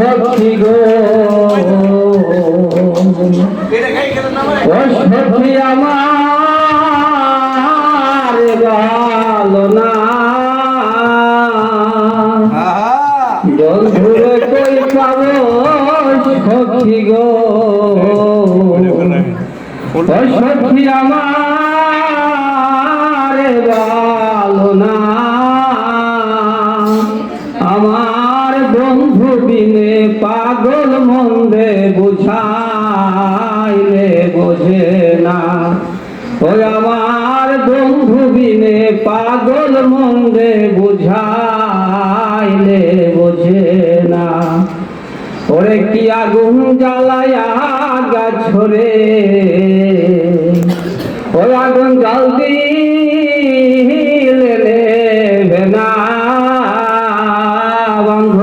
সখী গো। সখী আমার গেল না। বন্ধুরে কই পাবো সখী গো। সখী আমার গেল বন্ধু বিনে পাগল মন্দে বুঝাইলে বোঝে না। ওই আমার বন্ধু বিনে পাগল মন্দে বুঝাইলে বোঝে না। ওরে কি আগুন জ্বালায়া গাছরে ওই আগুন জল বন্ধ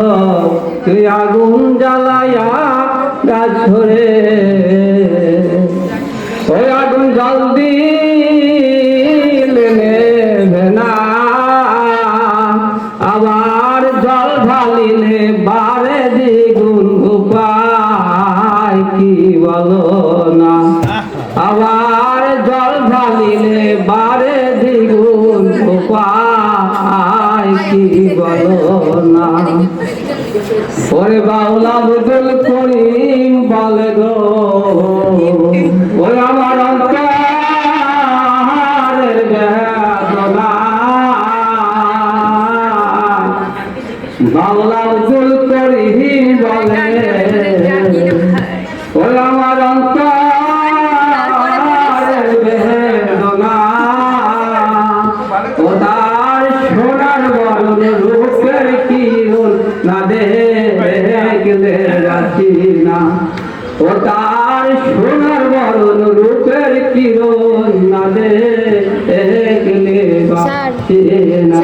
তুই আগুন জ্বালায়া গাছরে ওই আগুন জল দিলে না। আবার জল বারে দ্বিগুণ উপায় কি বলো? ওরে বাউলা বদল করিম বলে গো। ওই আমার অন্তরের বাউলা বদল করিম বলে ওই আমার অন্তরের বেদনা। ও না। ও তার সোনার বরণ রূপের কিরণ না। দেখলে বাঁচি না